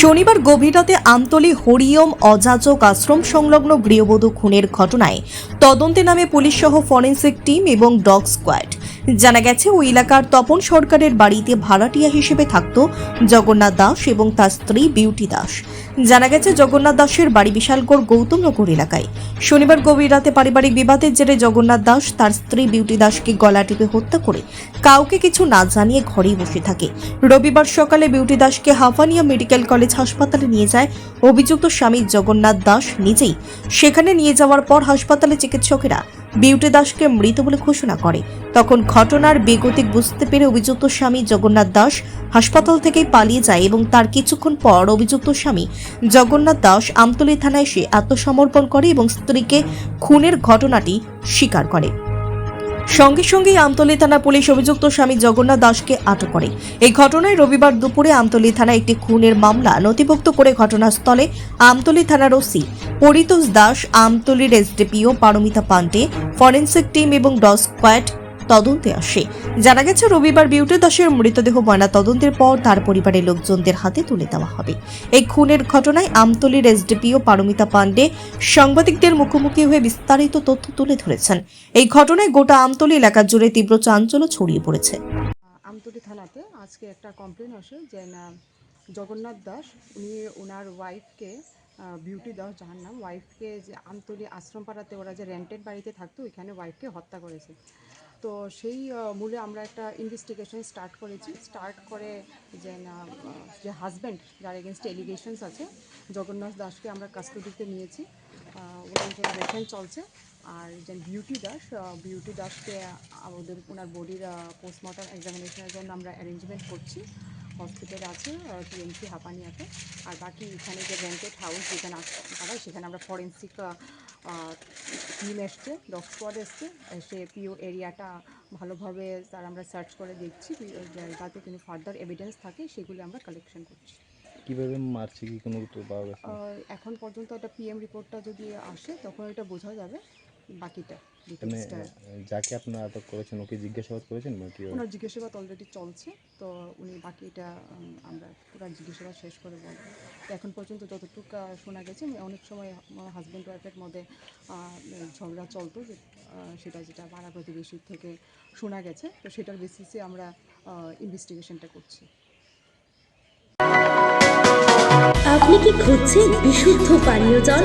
শনিবার গভীর রাতে আমতলী হরিয়ম অযাচক আশ্রম সংলগ্ন গৃহবধূ খুনের ঘটনায় তদন্তে নামে পুলিশ সহ ফরেন্সিক টিম এবং ডগ স্কোয়াড। জানা গেছে, ওই এলাকার তপন সরকারের বাড়িতে ভাড়াটিয়া হিসেবে থাকত জগন্নাথ দাস এবং তার স্ত্রী বিউটি দাস। জানা গেছে, জগন্নাথ দাসের বাড়ি বিশালগড় গৌতমনগর এলাকায়। শনিবার গভীর রাতে পারিবারিক বিবাদের জেরে জগন্নাথ দাস তার স্ত্রী বিউটি দাসকে গলা টিপে হত্যা করে কাউকে কিছু না জানিয়ে ঘরেই বসে থাকে। রবিবার সকালে বিউটি দাসকে হাফানিয়া মেডিকেল কলেজ হাসপাতালে নিয়ে যায় অভিযুক্ত স্বামী জগন্নাথ দাস নিজেই। সেখানে নিয়ে যাওয়ার পর হাসপাতালে চিকিৎসকেরা বিউটি দাসকে মৃত বলে ঘোষণা করে। তখন ঘটনার বেগতিক বুঝতে পেরে অভিযুক্ত স্বামী জগন্নাথ দাস হাসপাতাল থেকেই পালিয়ে যায় এবং তার কিছুক্ষণ পর অভিযুক্ত স্বামী জগন্নাথ দাস আমতলী থানায় এসে আত্মসমর্পণ করে এবং স্ত্রীকে খুনের ঘটনাটি স্বীকার করে। সঙ্গে সঙ্গেই আমতলি থানা পুলিশ অভিযুক্ত স্বামী জগন্নাথ দাসকে আটক করে। এই ঘটনায় রবিবার দুপুরে আমতলি থানায় একটি খুনের মামলা নথিভুক্ত করে ঘটনাস্থলে আমতলি থানার OC Paritosh Das, আমতলীর SDPO Paramita Pandey, forensic team এবং ডগ স্কোয়াড তদন্তে আসে। জানা গেছে, রবিবার বিউটি দাসের মৃতদেহ ময়না তদন্তের পর তার পরিবারের লোকজনদের হাতে তুলে দেওয়া হবে। এই খুনের ঘটনায় আমতলীর এসডিপিও পারমিতা পান্ডে সাংবাদিকদের মুখোমুখি হয়ে বিস্তারিত তথ্য তুলে ধরেছেন। এই ঘটনায় গোটা আমতলি এলাকা জুড়ে তীব্র চাঞ্চল্য ছড়িয়ে পড়েছে। আমতলি থানাতে আজকে একটা কমপ্লেন আসে যে, না, জগন্নাথ দাস, উনি ওনার ওয়াইফকে বিউটি দাস, যার নাম ওয়াইফকে যে আমতলী আশ্রমপাড়াতে ওরা যে রেন্টেড বাড়িতে থাকতো, ওইখানে ওয়াইফকে হত্যা করেছে। তো সেই মূলে আমরা একটা ইনভেস্টিগেশন স্টার্ট করেছি। স্টার্ট করে যে, না যে হাজব্যান্ড যার এগেনস্ট এলিগেশনস আছে, জগন্নাথ দাসকে আমরা কাস্টডিতে নিয়েছি। ওনার ইন্টারভেশন চলছে। আর যে বিউটি দাস বিউটি দাসকে আমাদের ওনার বডির পোস্টমর্টম এক্সামিনেশনের জন্য আমরা অ্যারেঞ্জমেন্ট করছি। হসপিটাল আছে টিএমসি হাপানিয়াতে। আর বাকি এখানে যে রেন্টেড হাউস যেখানে পাড়ায় সেখানে আমরা ফরেন্সিক টিম এসছে ডগ স্কোয়াড এসছে। এসে পিও এরিয়াটা ভালোভাবে তার আমরা সার্চ করে দেখছি। যাতে কোনো ফার্দার এভিডেন্স থাকে সেগুলি আমরা কালেকশন করছি। কীভাবে মারছে কি কোনো এখন পর্যন্ত একটা পিএম রিপোর্টটা যদি আসে তখন এটা বোঝা যাবে। বাকিটা মানে যাকে আপনারা আটক করেছেন ওকে জিজ্ঞাসাবাদ করেছেন বা কি ওনার জিজ্ঞাসাবাদ অলরেডি চলছে তো উনি বাকিটা আমরা পুরো জিজ্ঞাসাবাদ শেষ করে বলব। তো এখন পর্যন্ত যতটুকু শোনা গেছে অনেক সময় হাজব্যান্ড ওয়াইফের মধ্যে ঝগড়া চলতো যে সেটা যেটা পাড়া প্রতিবেশীর থেকে শোনা গেছে তো সেটার বেসিসে আমরা ইনভেস্টিগেশনটা করছি। আপনি কি খুঁজছেন বিশুদ্ধ পানীয় জল?